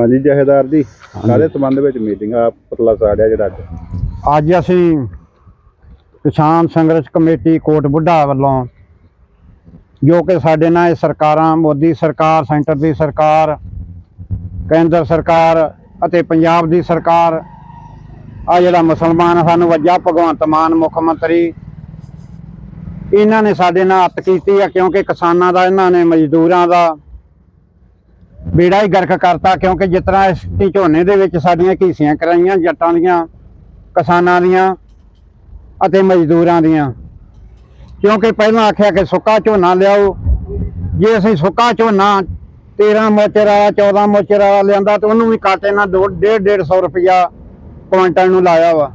ਹਾਂਜੀ ਜਹੇਦਾਰ ਜੀ ਸਾਰੇ ਸੰਬੰਧ ਵਿੱਚ ਮੀਟਿੰਗ ਆ ਪਤਲਾ ਸਾੜਿਆ ਜਿਹੜਾ ਅੱਜ? ਅੱਜ ਅਸੀਂ ਕਿਸਾਨ ਸੰਘਰਸ਼ ਕਮੇਟੀ ਕੋਟ ਬੁੱਢਾ ਵੱਲੋਂ ਜੋ ਕਿ ਸਾਡੇ ਨਾਲ ਇਹ ਸਰਕਾਰਾਂ ਮੋਦੀ ਸਰਕਾਰ ਸੈਂਟਰ ਦੀ ਸਰਕਾਰ ਕੇਂਦਰ ਸਰਕਾਰ ਅਤੇ ਪੰਜਾਬ ਦੀ ਸਰਕਾਰ ਆ ਜਿਹੜਾ ਮੁਸਲਮਾਨ ਸਾਨੂੰ ਵੱਜਾ ਭਗਵੰਤ ਮਾਨ ਮੁੱਖ ਮੰਤਰੀ। ਇਹਨਾਂ ਨੇ ਸਾਡੇ ਨਾਲ ਅੱਤ ਕੀਤੀ ਆ ਕਿਉਂਕਿ ਕਿਸਾਨਾਂ ਦਾ ਇਹਨਾਂ ਨੇ ਮਜ਼ਦੂਰਾਂ ਦਾ ਬੇੜਾ ਹੀ ਗਰਕ ਕਰਤਾ ਕਿਉਂਕਿ ਜਿਸ ਤਰ੍ਹਾਂ ਇਸ ਝੋਨੇ ਦੇ ਵਿੱਚ ਸਾਡੀਆਂ ਘੀਸੀਆਂ ਕਰਾਈਆਂ, ਜੱਟਾਂ ਦੀਆਂ, ਕਿਸਾਨਾਂ ਦੀਆਂ ਅਤੇ ਮਜ਼ਦੂਰਾਂ ਦੀਆਂ। ਕਿਉਂਕਿ ਪਹਿਲਾਂ ਆਖਿਆ ਕਿ ਸੁੱਕਾ ਝੋਨਾ ਲਿਆਓ। ਜੇ ਅਸੀਂ ਸੁੱਕਾ ਝੋਨਾ 13 ਮੋਚਰ ਵਾਲਾ 14 ਮੋਚਰ ਵਾਲਾ ਲਿਆਂਦਾ ਤੇ ਉਹਨੂੰ ਵੀ ਕਾਟੇ ਨਾਲ 2 150 ਰੁਪਇਆ ਕੁਇੰਟਲ ਨੂੰ ਲਾਇਆ ਵਾ।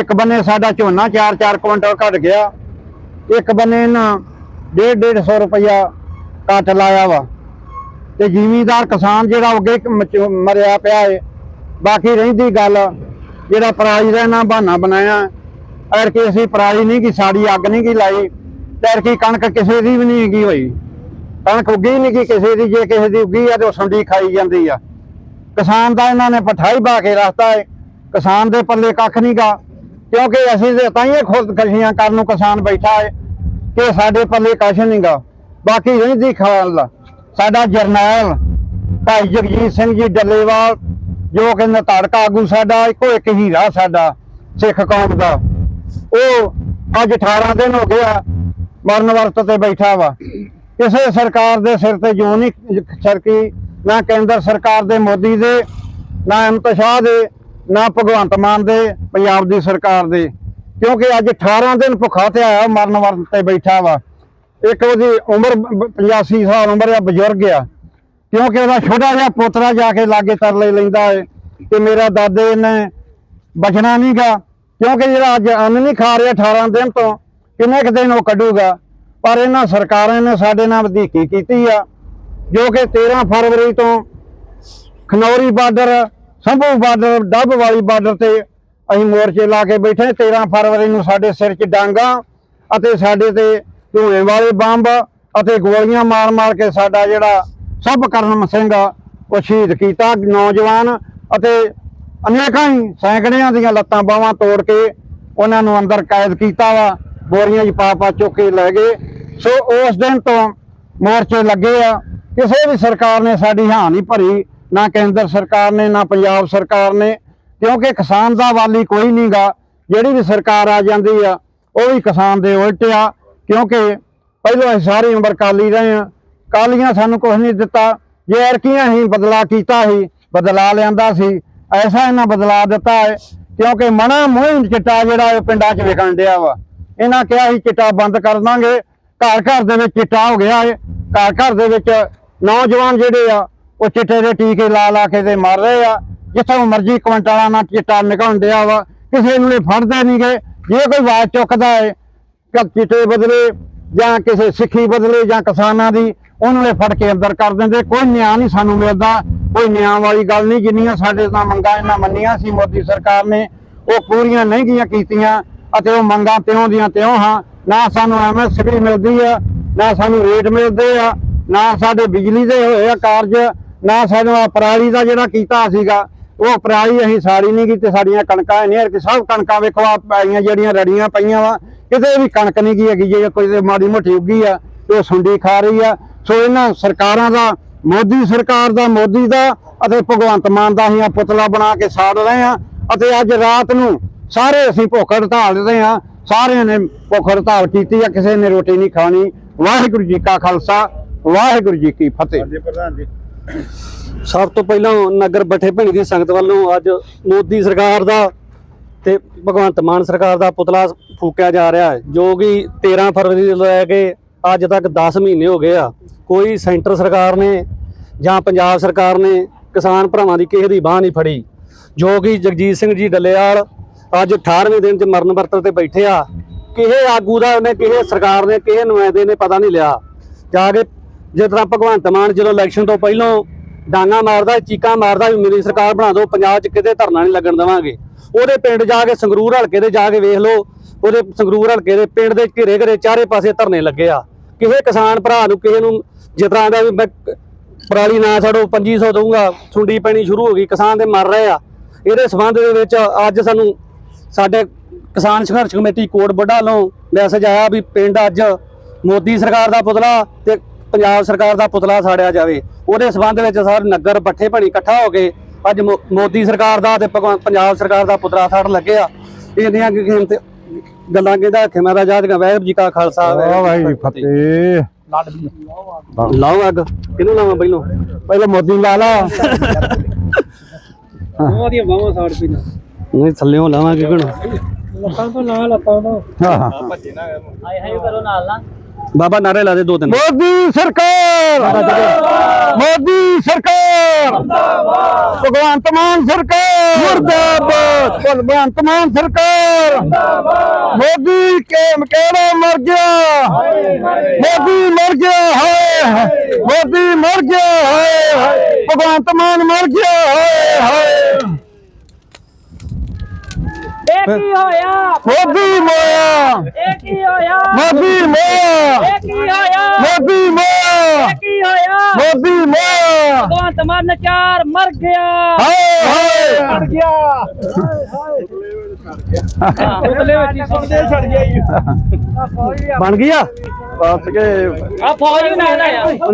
ਇੱਕ ਬੰਨੇ ਸਾਡਾ ਝੋਨਾ 4-4 ਕੁਇੰਟਲ ਘਟ ਗਿਆ। ਇੱਕ ਬੰਨੇ ਇਹਨਾਂ 1.5 ਰੁਪਇਆ ਕੱਟ ਲਾਇਆ ਵਾ। ਤੇ ਜ਼ਿਮੀਦਾਰ ਕਿਸਾਨ ਜਿਹੜਾ ਅੱਗੇ ਮਰਿਆ ਪਿਆ ਏ। ਬਾਕੀ ਰਹਿੰਦੀ ਗੱਲ, ਜਿਹੜਾ ਪਰਾਲੀ ਦਾ ਇਹਨਾਂ ਬਹਾਨਾ ਬਣਾਇਆ। ਐਰ ਕਿ ਅਸੀਂ ਪਰਾਲੀ ਨਹੀਂ ਕੀ ਸਾੜੀ ਅੱਗ ਨਹੀਂ ਕੀ ਲਾਈ, ਤੇ ਕੀ ਕਣਕ ਕਿਸੇ ਦੀ ਵੀ ਨਹੀਂ ਹੈਗੀ ਹੋਈ। ਕਣਕ ਉੱਗੀ ਨਹੀਂ ਕੀ ਕਿਸੇ ਦੀ, ਜੇ ਕਿਸੇ ਦੀ ਉੱਗੀ ਆ ਤੇ ਉਹ ਸੁੰਡੀ ਖਾਈ ਜਾਂਦੀ ਆ। ਕਿਸਾਨ ਦਾ ਇਹਨਾਂ ਨੇ ਪਠਾਈ ਬਾ ਕੇ ਰੱਖਤਾ ਏ। ਕਿਸਾਨ ਦੇ ਪੱਲੇ ਕੱਖ ਨਹੀਂਗਾ ਕਿਉਂਕਿ ਅਸੀਂ ਤੇ ਤਾਂ ਹੀ ਖੁਦਕਸ਼ੀਆਂ ਕਰਨ ਨੂੰ ਕਿਸਾਨ ਬੈਠਾ ਏ, ਕਿ ਸਾਡੇ ਪੱਲੇ ਕੁਛ ਨਹੀਂਗਾ ਬਾਕੀ ਰਹਿੰਦੀ ਖਾਲ ਸਾਡਾ ਜਰਨੈਲ ਭਾਈ ਜਗਜੀਤ ਸਿੰਘ ਜੀ ਡੱਲੇਵਾਲ, ਜੋ ਕਿ ਨਤਾੜਕਾ ਆਗੂ ਸਾਡਾ, ਇੱਕੋ ਇੱਕ ਹੀਰਾ ਸਾਡਾ, ਸਿੱਖ ਕੌਮ ਦਾ। ਉਹ ਅੱਜ 18 ਦਿਨ ਹੋ ਗਿਆ ਮਰਨ ਵਰਤ ਤੇ ਬੈਠਾ ਵਾ। ਕਿਸੇ ਸਰਕਾਰ ਦੇ ਸਿਰ ਤੇ ਜੋ ਨਹੀਂ ਸਰਕੀ ਨਾ ਕੇਂਦਰ ਸਰਕਾਰ ਦੇ ਮੋਦੀ ਦੇ, ਨਾ ਅਮਿਤ ਸ਼ਾਹ ਦੇ, ਨਾ ਭਗਵੰਤ ਮਾਨ ਦੇ, ਪੰਜਾਬ ਦੀ ਸਰਕਾਰ ਦੇ। ਕਿਉਂਕਿ ਅੱਜ 18 ਦਿਨ ਭੁੱਖਾ ਤੇ ਆਇਆ, ਮਰਨ ਵਰਤ ਤੇ ਬੈਠਾ ਵਾ। ਇੱਕ ਉਹਦੀ ਉਮਰ ਬ- 85 ਸਾਲ ਉਮਰ ਆ, ਬਜ਼ੁਰਗ ਆ। ਕਿਉਂਕਿ ਉਹਦਾ ਛੋਟਾ ਜਿਹਾ ਪੋਤਰਾ ਜਾ ਕੇ ਲਾਗੇ ਤਰਲੇ ਲੈਂਦਾ ਏ। ਕਿ ਮੇਰਾ ਦਾਦੇ ਨੇ ਬਚਣਾ ਨਹੀਂਗਾ ਕਿਉਂਕਿ ਜਿਹੜਾ ਅੱਜ ਅੰਨ ਨਹੀਂ ਖਾ ਰਿਹਾ 18 ਦਿਨ ਤੋਂ, ਕਿੰਨੇ ਕੁ ਦਿਨ ਉਹ ਕੱਢੂਗਾ? ਪਰ ਇਹਨਾਂ ਸਰਕਾਰਾਂ ਨੇ ਸਾਡੇ ਨਾਲ ਵਧੀਕੀ ਕੀਤੀ ਆ। ਜੋ ਕਿ 13 ਫਰਵਰੀ ਤੋਂ ਖਨੌਰੀ ਬਾਰਡਰ, ਸੰਭੂ ਬਾਰਡਰ, ਡੱਬ ਵਾਲੀ ਬਾਰਡਰ ਤੇ ਅਸੀਂ ਮੋਰਚੇ ਲਾ ਕੇ ਬੈਠੇ 13 ਫਰਵਰੀ ਨੂੰ ਸਾਡੇ ਸਿਰ 'ਚ ਡਾਂਗਾ ਅਤੇ ਸਾਡੇ ਤੇ ਧੂਏ ਵਾਲੇ ਬੰਬ ਅਤੇ ਗੋਲੀਆਂ ਮਾਰ-ਮਾਰ ਕੇ ਸਾਡਾ ਜਿਹੜਾ ਸਭ ਕਰਮ ਸਿੰਘ ਉਹ ਸ਼ਹੀਦ ਕੀਤਾ। ਨੌਜਵਾਨ ਅਤੇ ਅਨੇਕਾਂ ਹੀ ਸੈਂਕੜਿਆਂ ਦੀਆਂ ਲੱਤਾਂ ਬਾਹਾਂ ਤੋੜ ਕੇ ਉਹਨਾਂ ਨੂੰ ਅੰਦਰ ਕੈਦ ਕੀਤਾ ਵਾ ਬੋਰੀਆਂ 'ਚ ਪਾ ਪਾ ਚੁੱਕ ਕੇ ਲੈ ਗਏ। ਸੋ ਉਸ ਦਿਨ ਤੋਂ ਮੋਰਚੇ ਲੱਗੇ ਆ। ਕਿਸੇ ਵੀ ਸਰਕਾਰ ਨੇ ਸਾਡੀ ਹਾਂ ਨਹੀਂ ਭਰੀ, ਨਾ ਕੇਂਦਰ ਸਰਕਾਰ ਨੇ, ਨਾ ਪੰਜਾਬ ਸਰਕਾਰ ਨੇ, ਕਿਉਂਕਿ ਕਿਸਾਨ ਦਾ ਵਾਲੀ ਕੋਈ ਨਹੀਂਗਾ ਜਿਹੜੀ ਵੀ ਸਰਕਾਰ ਆ ਜਾਂਦੀ ਆ, ਉਹ ਵੀ ਕਿਸਾਨ ਦੇ ਉਲਟ ਆ। ਕਿਉਂਕਿ ਪਹਿਲਾਂ ਅਸੀਂ ਸਾਰੀ ਉਮਰ ਕਾਲੀ ਰਹੇ ਆ ਕਾਲੀਆਂ ਸਾਨੂੰ ਕੁਝ ਨਹੀਂ ਦਿੱਤਾ। ਜੇ ਐਰਕੀਆਂ ਹੀ ਬਦਲਾ ਕੀਤਾ ਸੀ, ਬਦਲਾ ਲਿਆਂਦਾ ਸੀ, ਐਸਾ ਇਹਨਾਂ ਬਦਲਾ ਦਿੱਤਾ ਹੈ। ਕਿਉਂਕਿ ਮਨਾ ਮੋਹਿੰ ਚਿੱਟਾ ਜਿਹੜਾ ਇਹ ਪਿੰਡਾਂ 'ਚ ਵਿਕਣ ਡਿਆ ਵਾ। ਇਹਨਾਂ ਕਿਹਾ ਸੀ ਚਿੱਟਾ ਬੰਦ ਕਰ ਦਾਂਗੇ। ਘਰ ਘਰ ਦੇ ਵਿੱਚ ਚਿੱਟਾ ਹੋ ਗਿਆ ਹੈ ਘਰ ਘਰ ਦੇ ਵਿੱਚ ਨੌਜਵਾਨ ਜਿਹੜੇ ਆ, ਉਹ ਚਿੱਟੇ ਦੇ ਟੀਕੇ ਲਾ ਲਾ ਕੇ ਤੇ ਮਰ ਰਹੇ ਆ। ਜਿੱਥੋਂ ਮਰਜ਼ੀ ਕੁਇੰਟਲਾਂ ਨਾਲ ਚਿੱਟਾ ਨਿਕਲਣ ਡਿਆ ਵਾ। ਕਿਸੇ ਨੂੰ ਇਹ ਫੜਦੇ ਨਹੀਂਗੇ ਜੇ ਕੋਈ ਆਵਾਜ਼ ਚੁੱਕਦਾ ਹੈ ਕਿ ਚਿੱਟੇ ਬਦਲੇ ਜਾਂ ਕਿਸੇ ਸਿੱਖੀ ਬਦਲੇ ਜਾਂ ਕਿਸਾਨਾਂ ਦੀ, ਉਹਨੂੰ ਇਹ ਫੜ ਕੇ ਅੰਦਰ ਕਰ ਦਿੰਦੇ। ਕੋਈ ਨਿਆਂ ਨਹੀਂ ਸਾਨੂੰ ਮਿਲਦਾ। ਕੋਈ ਨਿਆਂ ਵਾਲੀ ਗੱਲ ਨਹੀਂ। ਜਿੰਨੀਆਂ ਸਾਡੇ ਤਾਂ ਮੰਗਾਂ ਇਹਨਾਂ ਮੰਨੀਆਂ ਸੀ, ਮੋਦੀ ਸਰਕਾਰ ਨੇ, ਉਹ ਪੂਰੀਆਂ ਨਹੀਂ ਗਈਆਂ ਕੀਤੀਆਂ ਅਤੇ ਉਹ ਮੰਗਾਂ ਤਿਉਂ ਦੀਆਂ ਤਿਉਂ ਹਾਂ। ਨਾ ਸਾਨੂੰ ਐਮਐਸਪੀ ਮਿਲਦੀ ਆ, ਨਾ ਸਾਨੂੰ ਰੇਟ ਮਿਲਦੇ ਆ, ਨਾ ਸਾਡੇ ਬਿਜਲੀ ਦੇ ਹੋਏ ਆ ਕਾਰਜ, ਨਾ ਸਾਨੂੰ ਆਹ ਪਰਾਲੀ ਦਾ ਜਿਹੜਾ ਕੀਤਾ ਸੀਗਾ, ਉਹ ਪਰਾਲੀ ਅਸੀਂ ਸਾੜੀ ਨਹੀਂ ਕੀਤੀ। ਸਾਡੀਆਂ ਕਣਕਾਂ ਨਹੀਂ ਕਿ ਸਭ ਕਣਕਾਂ ਵੇਖੋ ਆ ਜਿਹੜੀਆਂ ਰੜੀਆਂ ਪਈਆਂ ਵਾ। ਕਿਤੇ ਵੀ ਕਣਕ ਨਹੀਂ ਗਈ ਹੈਗੀ ਜੇ ਕੋਈ ਤੇ ਮਾੜੀ ਮੋਟੀ ਉੱਗੀ ਆ ਤੇ ਉਹ ਸੁੰਡੀ ਖਾ ਰਹੀ ਆ। ਸੋ ਇਹਨਾਂ ਸਰਕਾਰਾਂ ਦਾ ਮੋਦੀ ਸਰਕਾਰ ਦਾ ਮੋਦੀ ਦਾ ਅਤੇ ਭਗਵੰਤ ਮਾਨ ਦਾ ਅਸੀਂ ਆਹ ਪੁਤਲਾ ਬਣਾ ਕੇ ਸਾੜ ਰਹੇ ਆ ਅਤੇ ਅੱਜ ਰਾਤ ਨੂੰ ਸਾਰੇ ਅਸੀਂ ਭੁੱਖ ਹੜਤਾਲ ਦੇ ਆ। ਸਾਰਿਆਂ ਨੇ ਭੁੱਖ ਹੜਤਾਲ ਕੀਤੀ ਆ ਕਿਸੇ ਨੇ ਰੋਟੀ ਨਹੀਂ ਖਾਣੀ। ਵਾਹਿਗੁਰੂ ਜੀ ਕਾ ਖਾਲਸਾ ਵਾਹਿਗੁਰੂ ਜੀ ਕੀ ਫਤਿਹ। ਹਾਂਜੀ ਪ੍ਰਧਾਨ ਜੀ। ਸਭ ਤੋਂ ਪਹਿਲਾਂ ਨਗਰ ਬੱਠੇ ਭੈਣੀ ਦੀ ਸੰਗਤ ਵੱਲੋਂ ਅੱਜ ਮੋਦੀ ਸਰਕਾਰ ਦਾ ਤੇ ਭਗਵੰਤ ਮਾਨ ਸਰਕਾਰ ਦਾ ਪੁਤਲਾ ਫੂਕਿਆ ਜਾ ਰਿਹਾ ਹੈ, ਜੋ ਕਿ 13 ਫਰਵਰੀ ਤੋਂ ਲੈ ਕੇ ਅੱਜ ਤੱਕ 10 ਮਹੀਨੇ ਹੋ ਗਏ ਆ। ਕੋਈ ਸੈਂਟਰ ਸਰਕਾਰ ਨੇ ਜਾਂ ਪੰਜਾਬ ਸਰਕਾਰ ਨੇ ਕਿਸਾਨ ਭਰਾਵਾਂ ਦੀ ਕਿਸੇ ਦੀ ਬਾਹ ਨਹੀਂ ਫੜੀ, ਜੋ ਕਿ ਜਗਜੀਤ ਸਿੰਘ ਜੀ ਡੱਲੇਵਾਲ ਅੱਜ 18ਵੇਂ ਦਿਨ 'ਚ ਮਰਨ ਵਰਤਰ ਤੇ ਬੈਠੇ ਆ। ਕਿਸੇ ਆਗੂ ਦਾ ਉਹਨੇ, ਕਿਸੇ ਸਰਕਾਰ ਨੇ, ਕਿਸੇ ਨੁਮਾਇੰਦੇ ਨੇ ਪਤਾ ਨਹੀਂ ਲਿਆ। ਜਾ ਕੇ ਜਿਸ ਤਰ੍ਹਾਂ ਭਗਵੰਤ ਮਾਨ ਜਦੋਂ ਇਲੈਕਸ਼ਨ ਤੋਂ ਪਹਿਲਾਂ ਡਾਂਗਾ ਮਾਰਦਾ, ਚੀਕਾਂ ਮਾਰਦਾ ਵੀ ਮੇਰੀ ਸਰਕਾਰ ਬਣਾ ਦਿਓ, ਪੰਜਾਬ 'ਚ ਕਿਤੇ ਧਰਨਾ ਨਹੀਂ ਲੱਗਣ ਦੇਵਾਂਗੇ। ਉਹਦੇ ਪਿੰਡ ਜਾ ਕੇ ਸੰਗਰੂਰ ਹਲਕੇ ਦੇ ਜਾ ਕੇ ਵੇਖ ਲਓ, ਉਹਦੇ ਸੰਗਰੂਰ ਹਲਕੇ ਦੇ ਪਿੰਡ ਦੇ ਘਿਰੇ ਘਿਰੇ ਚਾਰੇ ਪਾਸੇ ਧਰਨੇ ਲੱਗੇ ਆ। ਕਿਸੇ ਕਿਸਾਨ ਭਰਾ ਨੂੰ ਕਿਸੇ ਨੂੰ ਜਿਸ ਤਰ੍ਹਾਂ ਦਾ ਵੀ ਮੈਂ ਪਰਾਲੀ ਨਾ ਛੱਡੋ 2500 ਦਊਂਗਾ, ਸੁੰਡੀ ਪੈਣੀ ਸ਼ੁਰੂ ਹੋ ਗਈ, ਕਿਸਾਨ ਦੇ ਮਰ ਰਹੇ ਆ। ਇਹਦੇ ਸਬੰਧ ਦੇ ਵਿੱਚ ਅੱਜ ਸਾਨੂੰ ਸਾਡੇ ਕਿਸਾਨ ਸੰਘਰਸ਼ ਕਮੇਟੀ ਕੋਟ ਵੱਡਾ ਵੱਲੋਂ ਮੈਸੇਜ ਆਇਆ ਵੀ ਪਿੰਡ ਅੱਜ ਮੋਦੀ ਸਰਕਾਰ ਦਾ ਪੁਤਲਾ ਤੇ ਪੰਜਾਬ ਸਰਕਾਰ ਦਾ ਪੁਤਲਾ ਸਾੜਿਆ ਜਾਵੇ। ਉਹਦੇ ਸਬੰਧ ਵਿੱਚ ਸਾਰੇ ਨਗਰ ਪੱਠੇ ਭਣੀ ਇਕੱਠਾ ਹੋ ਕੇ ਅੱਜ ਮੋਦੀ ਸਰਕਾਰ ਦਾ ਤੇ ਪੰਜਾਬ ਸਰਕਾਰ ਦਾ ਪੁਤਲਾ ਸਾੜਨ ਲੱਗੇ ਆ। ਇਹਦੀਆਂ ਕੀ ਕੀਮਤ ਗੱਲਾਂ ਕਿਹਦਾ ਖਿਮਾ ਦਾ ਜਾਦ ਵਾਹਿਗੁਰੂ ਜੀ ਕਾ ਖਾਲਸਾ ਵਾਹ ਜੀ ਫਤਿਹ। ਲਾਓ ਅੱਗ। ਕਿਹਨੂੰ ਲਾਵਾਂ ਪਹਿਲੋਂ? ਪਹਿਲਾਂ ਮੋਦੀ ਲਾ ਲਾ। ਉਹਦੀਆਂ ਬਾਹਾਂ ਸਾੜ ਪੀ ਨਹੀਂ ਥੱਲੇੋਂ ਲਾਵਾਂਗੇ ਕਿਹਨੂੰ? ਹਾਂ ਬਾਬਾ ਨਾਰੇ ਲਾ ਦੇ ਦੋ ਤਿੰਨ। ਮੋਦੀ ਸਰਕਾਰ! ਮੋਦੀ ਸਰਕਾਰ। ਭਗਵੰਤ ਮਾਨ ਸਰਕਾਰ। ਮੁਰਦਾਬਾਦ। ਭਗਵੰਤ ਮਾਨ ਸਰਕਾਰ। ਮੋਦੀ ਕੇ ਕਿਹੜਾ ਮਰ ਗਿਆ। ਮੋਦੀ ਮਰ ਗਿਆ ਹਾਏ। ਮੋਦੀ ਮਰ ਗਿਆ ਹਾਏ। ਭਗਵੰਤ ਮਾਨ ਮਰ ਗਿਆ ਹਾਏ ਹਾਏ। ਇਹ ਕੀ ਹੋਇਆ? ਮੋਦੀ ਮੋਇਆ। ਇਹ ਕੀ ਹੋਇਆ? ਮੋਦੀ ਮੋਇਆ। ਇਹ ਕੀ ਹੋਇਆ? ਮੋਦੀ ਮੋਇਆ। ਇਹ ਕੀ ਹੋਇਆ? ਮੋਦੀ ਮੋਇਆ। ਭਗਵੰਤ ਮਾਨ ਚਾਰ ਮਰ ਗਿਆ। ਹਾਏ ਹਾਏ। ਮਰ ਗਿਆ। ਉਤਲੇ ਵਿੱਚ ਸੁਣਦੇ ਛੜ ਗਿਆ ਬਣ ਗਈ ਆ? ਬਸ ਕੇ ਆ ਫੌਜ ਵੀ ਨਾਲ ਆ